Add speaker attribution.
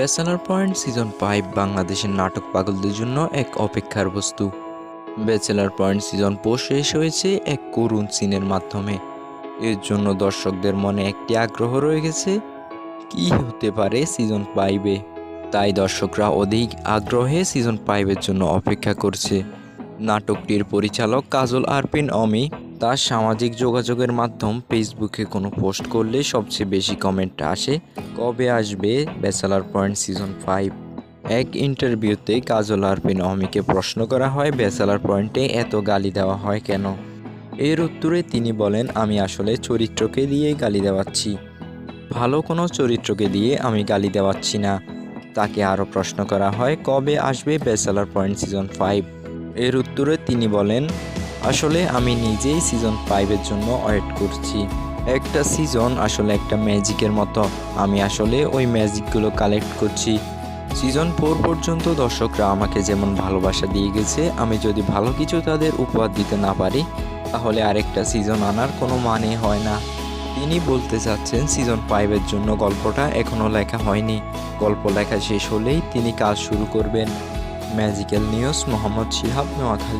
Speaker 1: Bachelor point season five বাংলাদেশের নাটক পাগলদের জন্য এক অপেক্ষার বস্তু। ব্যাচেলার পয়েন্ট সিজন ফোর শেষ হয়েছে এক করুণ সিনের মাধ্যমে। এর জন্য দর্শকদের মনে একটি আগ্রহ রয়ে গেছে, কি হতে পারে সিজন ফাইভে তাই দর্শকরা অধিক আগ্রহে সিজন ফাইভের জন্য অপেক্ষা করছে। নাটকটির পরিচালক কাজল আরপিন অমি তার সামাজিক যোগাযোগের মাধ্যম ফেসবুকে কোনো পোস্ট করলে সবচেয়ে বেশি কমেন্ট আসে। কবে আসবে? Bachelor point season five. এক ইন্টারভিউতে কাজল আরপিন অমিকে প্রশ্ন করা হয়, ব্যাচেলার পয়েন্টে এত গালি দেওয়া হয় কেন? এর উত্তরে তিনি বলেন, আমি আসলে চরিত্রকে দিয়ে গালি দেওয়াচ্ছি। ভালো কোনো চরিত্রকে দিয়ে আমি গালি দেওয়াচ্ছি না। তাকে আরও প্রশ্ন করা হয়, কবে আসবে ব্যাচেলার পয়েন্ট সিজন ফাইভ? এর উত্তরে তিনি বলেন আসলে আমি নিজেই সিজন ফাইভের জন্য ওয়েট করছি। একটা সিজন আসলে একটা ম্যাজিকের মতো। আমি আসলে ওই ম্যাজিকগুলো কালেক্ট করছি। সিজন ফোর পর্যন্ত দর্শকরা আমাকে যেমন ভালোবাসা দিয়ে গেছে, আমি যদি ভালো কিছু তাদের উপহার দিতে না পারি, তাহলে আরেকটা সিজন আনার কোনো মানে হয় না। তিনি বলতে চাচ্ছেন সিজন ফাইভের জন্য গল্পটা এখনও লেখা হয়নি। গল্প লেখা শেষ হলেই তিনি কাজ শুরু করবেন। Magical news Mohammad Shihab, Noakhali.